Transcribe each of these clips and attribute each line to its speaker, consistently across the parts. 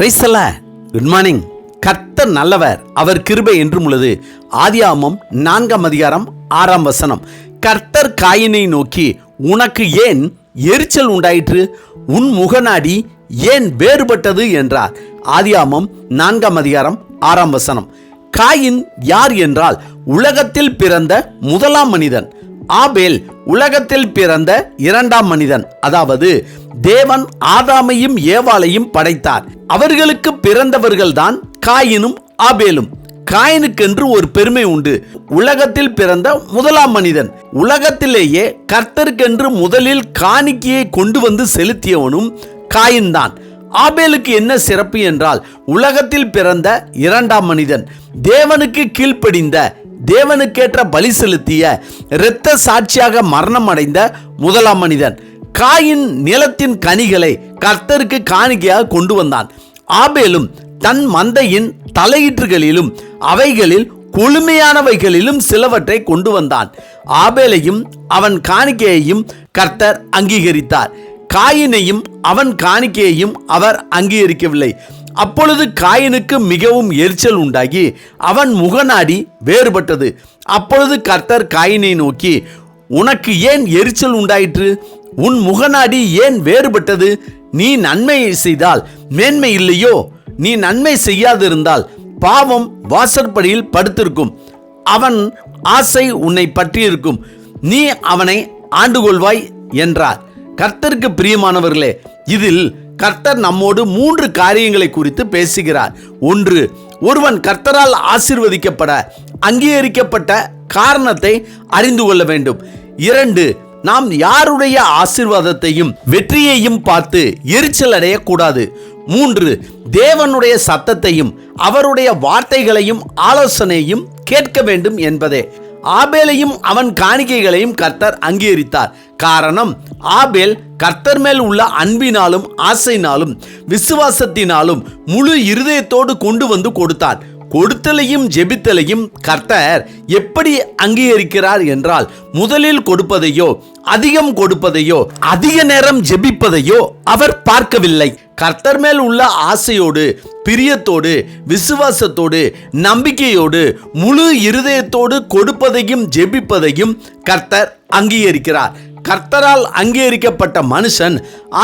Speaker 1: பிரைசல good morning கர்த்தர் நல்லவர். அவர் கிருபை என்றும் உள்ளது. ஆதியாமம் நான்காம் அதிகாரம் ஆறாம் வசனம். கர்த்தர் காயினை நோக்கி உனக்கு ஏன் எரிச்சல் உண்டாயிற்று? உன் முகநாடி ஏன் வேறுபட்டது? என்றார். ஆதியாமம் நான்காம் அதிகாரம் ஆறாம் வசனம். காயின் யார் என்றால் உலகத்தில் பிறந்த முதலாம் மனிதன். ஆபேல் உலகத்தில் பிறந்த இரண்டாம் மனிதன். அதாவது தேவன் ஆதாமையும் ஏவாளையும் படைத்தார். அவர்களுக்கு பிறந்தவர்கள்தான் காயினும் ஆபேலும். காயினுக்கென்று ஒரு பெருமை உண்டு. உலகத்தில் பிறந்த முதலாம் மனிதன். உலகத்திலேயே கர்த்தருக்கென்று முதலில் காணிக்கையை கொண்டு வந்து செலுத்தியவனும் காயின்தான். ஆபேலுக்கு என்ன சிறப்பு என்றால் உலகத்தில் பிறந்த இரண்டாம் மனிதன். தேவனுக்கு கீழ்ப்படிந்த தேவனுக்கேற்ற பலி செலுத்திய இரத்த சாட்சியாக மரணம் அடைந்த முதலாம் மனிதன். காயின் நிலத்தின் கனிகளை கர்த்தருக்கு காணிக்கையாக கொண்டு வந்தான். ஆபேலும் தன் மந்தையின் தலையீற்றுகளிலும் அவைகளில் கொழுமையானவைகளிலும் சிலவற்றை கொண்டு வந்தான். ஆபேலையும் அவன் காணிக்கையையும் கர்த்தர் அங்கீகரித்தார். காயினையும் அவன் காணிக்கையையும் அவர் அங்கீகரிக்கவில்லை. அப்பொழுது காயினுக்கு மிகவும் எரிச்சல் உண்டாகி அவன் முகநாடி வேறுபட்டது. அப்பொழுது கர்த்தர் காயினை நோக்கி உனக்கு ஏன் எரிச்சல் உண்டாயிற்று? உன் முகநாடி ஏன் வேறுபட்டது? நீ நன்மையை செய்தால் மேன்மை இல்லையோ? நீ நன்மை செய்யாதிருந்தால் பாவம் வாசற்படியில் படுத்திருக்கும். அவன் ஆசை உன்னை பற்றியிருக்கும். நீ அவனை ஆண்டு கொள்வாய் என்றார். கர்த்தருக்கு பிரியமானவர்களே இதில் கர்த்தர் நம்மோடு மூன்று காரியங்களை குறித்து பேசுகிறார். ஒன்று ஒருவன் கர்த்தரால் ஆசிர்வதிக்கப்பட அங்கீகரிக்கப்பட்ட காரணத்தை அறிந்து கொள்ள வேண்டும். இரண்டு நாம் யாருடைய ஆசீர்வாதத்தையும் வெற்றியையும் பார்த்து எரிச்சல் அடையக்கூடாது. மூன்று தேவனுடைய சத்தத்தையும் அவருடைய வார்த்தைகளையும் ஆலோசனையும் கேட்க வேண்டும் என்பதே. ஆபேலையும் அவன் காணிக்கைகளையும் கர்த்தர் அங்கீகரித்தார். காரணம் ஆபேல் கர்த்தர் மேல் உள்ள அன்பினாலும் ஆசைனாலும் விசுவாசத்தினாலும் முழு இருதயத்தோடு கொண்டு வந்து கொடுத்தார். கொடுத்தலையும் ஜெபித்தலையும் கர்த்தர் எப்படி அங்கீகரிக்கிறார் என்றால் முதலில் கொடுப்பதையோ அதிகம் கொடுப்பதையோ அதிக நேரம் ஜெபிப்பதையோ அவர் பார்க்கவில்லை. கர்த்தர் மேல் உள்ள ஆசையோடு பிரியத்தோடு விசுவாசத்தோடு நம்பிக்கையோடு முழு இருதயத்தோடு கொடுப்பதையும் ஜெபிப்பதையும் கர்த்தர் அங்கீகரிக்கிறார். கர்த்தரால் அங்கீகரிக்கப்பட்ட மனுஷன்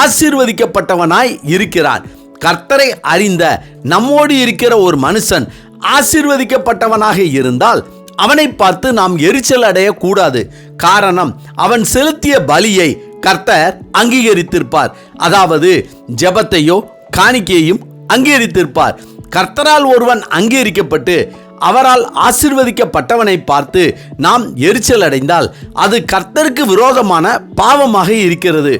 Speaker 1: ஆசீர்வதிக்கப்பட்டவனாய் இருக்கிறான் கர்த்தரை அறிந்த நம்மோடு இருக்கிற ஒரு மனுஷன் ஆசீர்வதிக்கப்பட்டவனாக இருந்தால் அவனை பார்த்து நாம் எரிச்சல் அடையக்கூடாது. காரணம் அவன் செலுத்திய பலியை கர்த்தர் அங்கீகரித்திருப்பார். அதாவது ஜெபத்தையோ காணிக்கையையும் அங்கீகரித்திருப்பார். கர்த்தரால் ஒருவன் அங்கீகரிக்கப்பட்டு அவரால் ஆசிர்வதிக்கப்பட்டவனை பார்த்து நாம் எரிச்சல் அடைந்தால் அது கர்த்தருக்கு விரோதமான பாவமாக இருக்கிறது.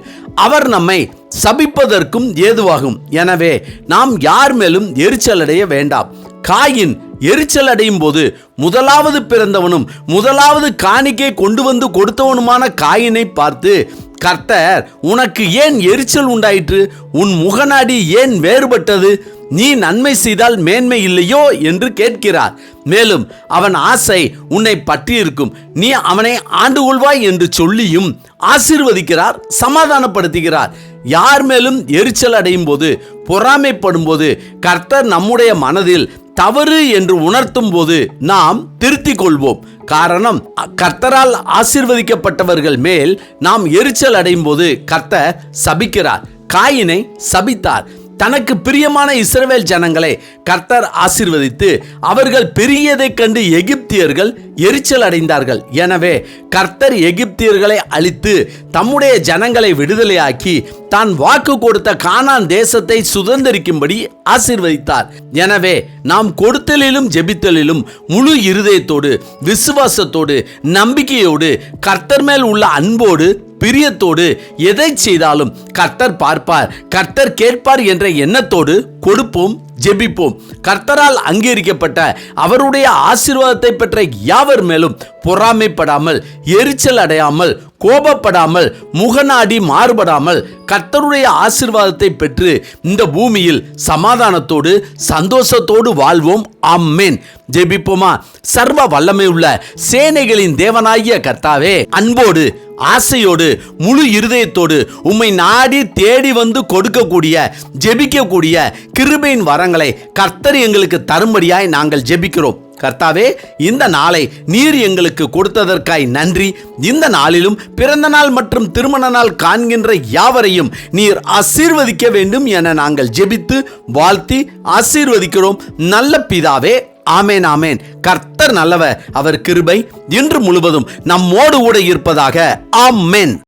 Speaker 1: அவர் நம்மை சபிப்பதற்கும் ஏதுவாகும். எனவே நாம் யார் மேலும் எரிச்சல் அடைய வேண்டாம். காயின் எரிச்சல் அடையும் போது முதலாவது பிறந்தவனும் முதலாவது காணிக்கை கொண்டு வந்து கொடுத்தவனுமான காயினை பார்த்து கர்த்தர் உனக்கு ஏன் எரிச்சல் உண்டாயிற்று? உன் முகநாடி ஏன் வேறுபட்டது? நீ நன்மை செய்தால் மேன்மை இல்லையோ என்று கேட்கிறார். மேலும் அவன் ஆசை உன்னை பற்றியிருக்கும். நீ அவனை ஆண்டு கொள்வாய் என்று சொல்லியும் ஆசீர்வதிக்கிறார் சமாதானப்படுத்துகிறார். யார் மேலும் எரிச்சல் அடையும் போது பொறாமைப்படும் போது கர்த்தர் நம்முடைய மனதில் தவறு என்று உணர்த்தும் போது நாம் திருத்திக் கொள்வோம் காரணம் கர்த்தரால் ஆசிர்வதிக்கப்பட்டவர்கள் மேல் நாம் எரிச்சல் அடையும் போது கர்த்தர் சபிக்கிறார். காயினை சபித்தார். தனக்கு பிரியமான இஸ்ரவேல் ஜனங்களை கர்த்தர் ஆசிர்வதித்து அவர்கள் பெரியதைக் கண்டு எகிப்தியர்கள் எரிச்சல் அடைந்தார்கள். எனவே கர்த்தர் எகிப்தியர்களை அழித்து தம்முடைய ஜனங்களை விடுதலையாக்கி தான் வாக்கு கொடுத்த கானான் தேசத்தை சுதந்திரிக்கும்படி ஆசிர்வதித்தார். எனவே நாம் கொடுத்தலிலும் ஜெபித்தலிலும் முழு இருதயத்தோடு விசுவாசத்தோடு நம்பிக்கையோடு கர்த்தர் மேல் உள்ள அன்போடு பிரியத்தோடு எதை செய்தாலும் கர்த்தர் பார்ப்பார் கர்த்தர் கேட்பார் என்ற எண்ணத்தோடு கொடுப்போம். ஜெபிப்போம். கர்த்தரால் அங்கீகரிக்கப்பட்ட அவருடைய ஆசீர்வாதத்தை பெற்ற யாவர் மேலும் பொறாமைப்படாமல் எரிச்சல் அடையாமல் கோபப்படாமல் முகநாடி மாறுபடாமல் கர்த்தருடைய ஆசீர்வாதத்தை பெற்று இந்த பூமியில் சமாதானத்தோடு சந்தோஷத்தோடு வாழ்வோம். அம்மேன் ஜெபிப்போமா? சர்வ வல்லமை உள்ள சேனைகளின் தேவனாகிய கர்த்தாவே அன்போடு ஆசையோடு முழு இருதயத்தோடு உம்மை நாடி தேடி வந்து கொடுக்கக்கூடிய ஜெபிக்கக்கூடிய கிருபையின் வரங்கள் கர்த்தர் எங்களுக்கு தரும்படியாய் நாங்கள் ஜெபிக்கிறோம். கர்த்தாவே இந்த நாளை நீர் எங்களுக்கு கொடுத்ததற்காய் நன்றி. இந்த நாளிலும் பிறந்த நாள் மற்றும் திருமண நாள் காண்கின்ற யாவரையும் நீர் ஆசீர்வதிக்க வேண்டும் என நாங்கள் ஜெபித்து வாழ்த்தி ஆசீர்வதிக்கிறோம். நல்ல பிதாவே ஆமேன் ஆமேன். கர்த்தர் நல்லவர் அவர் கிருபை இன்று முழுவதும் நம்மோடு கூட இருப்பதாக ஆமேன்.